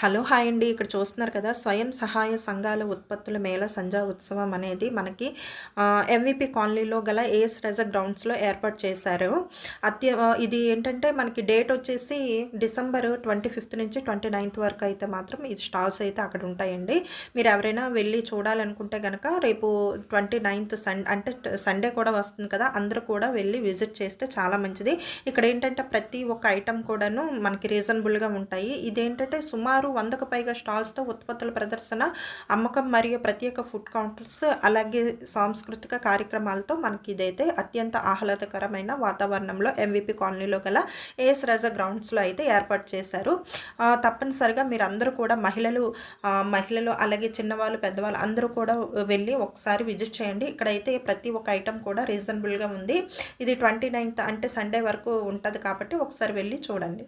Hello hi అండి. ఇక్కడ చూస్తున్నారు కదా స్వయం సహాయ సంఘాల ఉత్పత్తుల మేళ సంజా ఉత్సవం అనేది మనకి ఎంవిపి కాలనీలో గల ఏఎస్ రెజర్ గ్రౌండ్స్లో ఏర్పాటు చేశారు. అత్య ఇది ఏంటంటే మనకి డేట్ వచ్చేసి డిసెంబర్ ట్వంటీ ఫిఫ్త్ నుంచి ట్వంటీ నైన్త్ వరకు అయితే మాత్రం ఈ స్టాల్స్ అయితే అక్కడ ఉంటాయండి. మీరు ఎవరైనా వెళ్ళి చూడాలనుకుంటే కనుక రేపు ట్వంటీ నైన్త్ సన్ అంటే సండే కూడా వస్తుంది కదా అందరూ కూడా వెళ్ళి విజిట్ చేస్తే చాలా మంచిది. ఇక్కడ ఏంటంటే ప్రతి ఒక్క ఐటెం కూడాను మనకి రీజనబుల్గా ఉంటాయి. ఇదేంటంటే సుమారు వందకు పైగా స్టాల్స్తో ఉత్పత్తుల ప్రదర్శన అమ్మకం మరియు ప్రత్యేక ఫుడ్ కౌంటర్స్ అలాగే సాంస్కృతిక కార్యక్రమాలతో మనకి ఇదైతే అత్యంత ఆహ్లాదకరమైన వాతావరణంలో ఎంవిపి కాలనీలో గల ఏఎస్ రాజా గ్రౌండ్స్లో అయితే ఏర్పాటు చేశారు. తప్పనిసరిగా మీరు అందరూ కూడా మహిళలు మహిళలు అలాగే చిన్నవాళ్ళు పెద్దవాళ్ళు అందరూ కూడా వెళ్ళి ఒకసారి విజిట్ చేయండి. ఇక్కడైతే ప్రతి ఒక్క ఐటెం కూడా రీజనబుల్గా ఉంది. ఇది ట్వంటీ నైన్త్ అంటే సండే వరకు ఉంటుంది కాబట్టి ఒకసారి వెళ్ళి చూడండి.